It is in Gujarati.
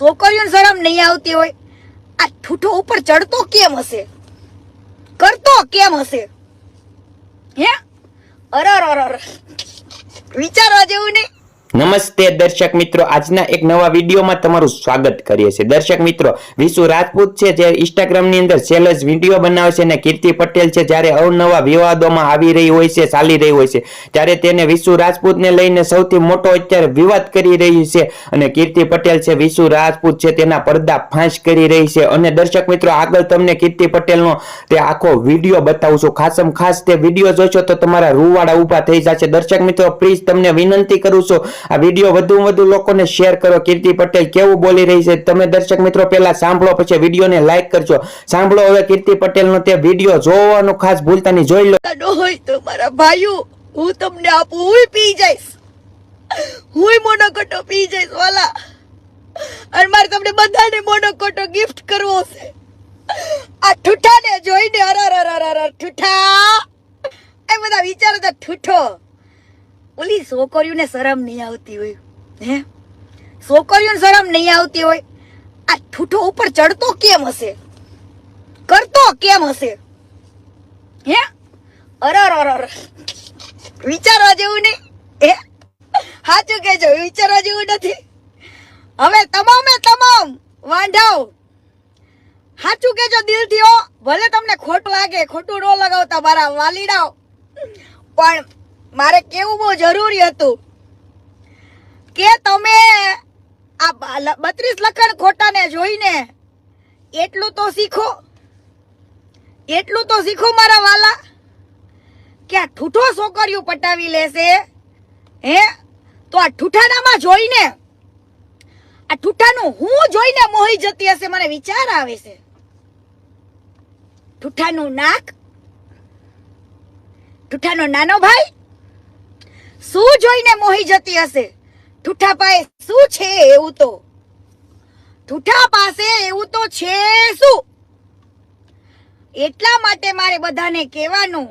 છોકરીઓને શરમ નહીં આવતી હોય. આ ઠૂઠો ઉપર ચડતો કેમ હશે? કરતો કેમ હશે? હે? અરર અરર. વિચારવા જેવું નહીં. નમસ્તે દર્શક મિત્રો, આજના એક નવા વિડીયોમાં તમારું સ્વાગત કરીએ છીએ. દર્શક મિત્રો, વિશુ રાજપૂત છે જે ઇન્સ્ટાગ્રામની અંદર સેલસ વીડિયો બનાવે છે અને કીર્તિ પટેલ છે જ્યારે અવનવા વિવાદોમાં આવી રહી હોય છે, ચાલી રહી હોય છે. ત્યારે તેને વિશુ રાજપૂતને લઈને સૌથી મોટો અત્યારે વિવાદ કરી રહી છે અને કીર્તિ પટેલ છે, વિશુ રાજપૂત છે, તેના પડદા ફાંસ કરી રહી છે. અને દર્શક મિત્રો, આગળ તમને કીર્તિ પટેલનો તે આખો વીડિયો બતાવું છું ખાસમ ખાસ તે વીડિયો જોશો તો તમારા રૂવાડા ઊભા થઈ જશે. દર્શક મિત્રો પ્લીઝ તમને વિનંતી કરું છું આ વીડિયો વધુ વધુ લોકોને શેર કરો. કીર્તિ પટેલ કેવું બોલી રહી છે? તમે દર્શક મિત્રો પહેલા સાંભળો, પછી વિડીયોને લાઈક કરજો. સાંભળો હવે કીર્તિ પટેલનો તે વીડિયો જોવાનું ખાસ ભૂલતા નહીં જોઈ લો. હોય તો મારા ભાઈઓ, હું તમને આપું હું પી જઈશ. હું મોનોકોટો પી જઈશ, વાલા. અને મારે તમને બધાને મોનોકોટો ગિફ્ટ કરવો છે. આ ઠૂઠાને જોઈને અરર અરર અરર ઠૂઠા. એ બધા વિચારો તો ઠૂઠો. ઓલી છોકરીઓને શરમ નહીં આવતી હોય, હે? છોકરીઓને શરમ નહીં આવતી હોય. આ ઠૂઠો ઉપર ચડતો કેમ હશે? કરતો કેમ હશે? હે? અરર અરર વિચારવા જેવું નહીં, હે? સાચું કહેજો, વિચારવા જેવું નથી. હવે તમામે તમામ વાંઢાઓ, સાચું કહેજો દિલથી હો. ભલે તમને ખોટું લાગે, ખોટું રો લગાવતા મારા વાલીડાઓ. પણ મારે કેવું બહુ જરૂરી હતું કે તમે આ બત્રીસ લખણ ખોટાને જોઈને એટલું તો શીખો. એટલું તો શીખો મારા વાલા. કે આ ઠૂઠો છોકરીઓ પટાવી લેશે, હે? તો આ ઠૂઠાનામાં જોઈને, આ ઠૂઠાનું હું જોઈને મોહી જતી હશે મને વિચાર આવે છે. ઠૂઠાનું નાક, ઠૂઠાનો નાનો ભાઈ શું જોઈને મોહી જતી હશે? ઠૂઠા પાસે શું છે એવું તો? ઠુઠા પાસે એવું તો છે શું? એટલા માટે મારે બધાને કહેવાનું